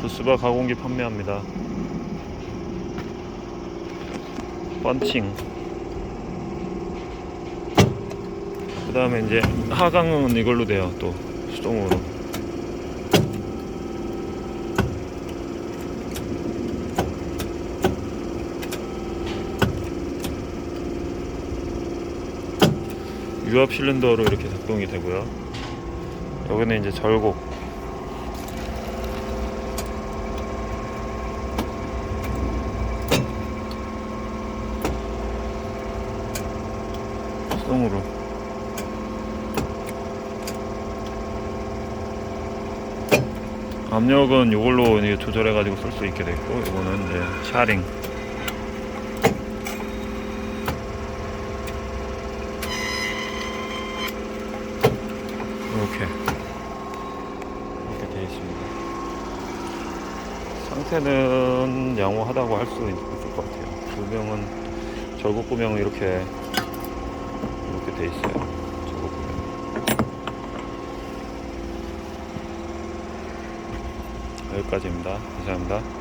부스바 가공기 판매합니다. 펀칭. 그 다음에 이제 하강은 이걸로 돼요. 또 수동으로. 유압 실린더로 이렇게 작동이 되고요. 여기는 이제 절곡. 수동으로. 압력은 이걸로 이제 조절해 가지고 쓸 수 있게 됐고, 이거는 이제 샤링. 이렇게 이렇게 되어 있습니다. 상태는 양호하다고 할 수 있을 것 같아요. 구명은 절곡 구명은 이렇게 돼 있어요. 절곡 구명. 여기까지입니다. 감사합니다.